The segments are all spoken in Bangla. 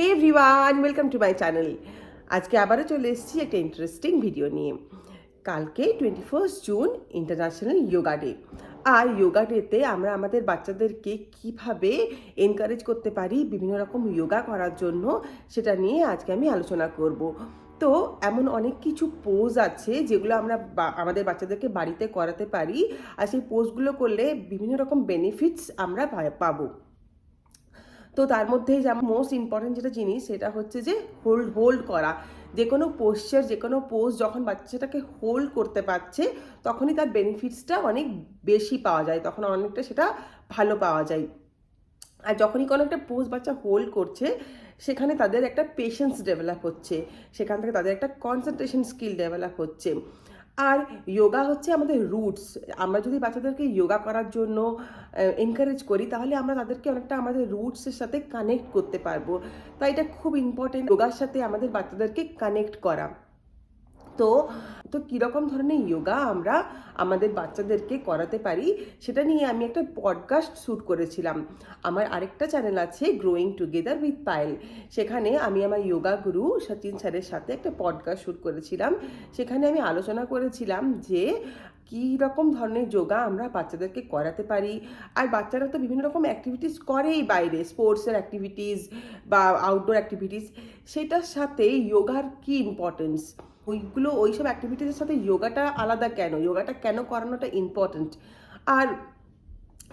Hey everyone welcome to my channel আজকে আবারও চলে এসেছি একটা ইন্টারেস্টিং ভিডিও নিয়ে। কালকে twenty first June international yoga day আর যোগা ডেতে আমরা আমাদের বাচ্চাদেরকে কীভাবে এনকারেজ করতে পারি, বিভিন্ন রকম যোগা করার জন্য, সেটা নিয়ে আজকে আমি আলোচনা করব। তো এমন অনেক কিছু পোজ আছে, যেগুলো আমরা আমাদের বাচ্চাদেরকে বাড়িতে করাতে পারি। আর সেই পোজগুলো করলে বিভিন্ন রকম বেনিফিটস আমরা পাবো। তো তার মধ্যে যেমন মোস্ট ইম্পর্টেন্ট যেটা জিনিস সেটা হচ্ছে যে হোল্ড হোল্ড করা। যে কোনো পোশ্চার যে কোনো পোজ যখন বাচ্চাটাকে হোল্ড করতে পারছে, তখনই তার বেনিফিটসটা অনেক বেশি পাওয়া যায়, তখন অনেকটা সেটা ভালো পাওয়া যায়। আর যখনই কোনো একটা পোজ বাচ্চা হোল্ড করছে, সেখানে তাদের একটা পেশেন্স ডেভেলপ হচ্ছে, সেখান থেকে তাদের একটা কনসেন্ট্রেশন স্কিল ডেভেলপ হচ্ছে। আর যোগা হচ্ছে আমাদের রুটস আমরা যদি বাচ্চাদেরকে যোগা করার জন্য এনকারেজ করি, তাহলে আমরা তাদেরকে অনেকটা আমাদের রুটসের সাথে কানেক্ট করতে পারব। তাই এটা খুব ইম্পর্টেন্ট যোগার সাথে আমাদের বাচ্চাদেরকে কানেক্ট করা। তো তো কীরকম ধরনের যোগা আমরা আমাদের বাচ্চাদেরকে করাতে পারি সেটা নিয়ে আমি একটা পডকাস্ট শ্যুট করেছিলাম। আমার আরেকটা চ্যানেল আছে গ্রোয়িং টুগেদার উইথ পায়েল সেখানে আমি আমার যোগা গুরু সচিন স্যারের সাথে একটা পডকাস্ট শ্যুট করেছিলাম। সেখানে আমি আলোচনা করেছিলাম যে কী রকম ধরনের যোগা আমরা বাচ্চাদেরকে করাতে পারি। আর বাচ্চারা তো বিভিন্ন রকম অ্যাক্টিভিটিস করেই বাইরে স্পোর্টসের অ্যাক্টিভিটিস বা আউটডোর অ্যাক্টিভিটিস সেটার সাথে যোগার কি ইম্পর্টেন্স ওইগুলো, ওইসব অ্যাক্টিভিটিসের সাথে যোগাটা আলাদা কেন? যোগাটা কেন করানোটা ইম্পর্ট্যান্ট আর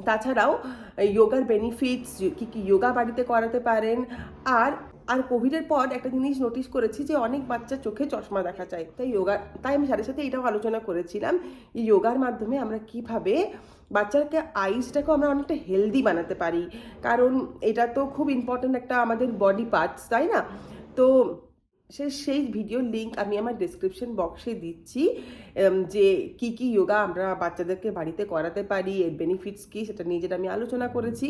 তাছাড়াও যোগার বেনিফিটস কি কি যোগা বাড়িতে করাতে পারেন? আর আর কোভিডের পর একটা জিনিস নোটিস করেছি যে অনেক বাচ্চা চোখে চশমা দেখা যায়। তাই যোগা তাই আমি সাথে সাথে এটাও আলোচনা করেছিলাম। যে যোগার মাধ্যমে আমরা কীভাবে বাচ্চাকে আইসটাকেও আমরা অনেকটা হেলদি বানাতে পারি? কারণ এটা তো খুব ইম্পর্ট্যান্ট একটা আমাদের বডি পার্টস তাই না? তো সে সেই ভিডিওর লিঙ্ক আমি আমার ডিসক্রিপশন বক্সে দিচ্ছি যে কি কি যোগা আমরা বাচ্চাদেরকে বাড়িতে করাতে পারি, এর বেনিফিটস কী সেটা নিয়ে যেটা আমি আলোচনা করেছি।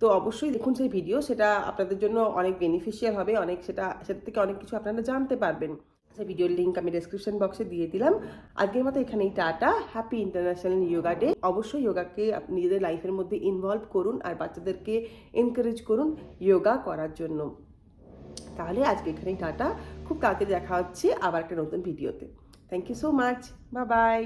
তো অবশ্যই দেখুন সেই ভিডিও সেটা আপনাদের জন্য অনেক বেনিফিশিয়াল হবে, অনেক সেটা সেটা থেকে অনেক কিছু আপনারা জানতে পারবেন। সেই ভিডিওর লিঙ্ক আমি ডেসক্রিপশন বক্সে দিয়ে দিলাম। আজকের মতো এখানেই tata happy international yoga day অবশ্যই যোগাকে নিজেদের লাইফের মধ্যে ইনভলভ করুন আর বাচ্চাদেরকে এনকারেজ করুন যোগা করার জন্য। তাহলে আজকে এখানেই টাটা। খুব কালকে দেখা হচ্ছে আবার একটা নতুন ভিডিওতে। থ্যাংক ইউ সো মাচ বা বাই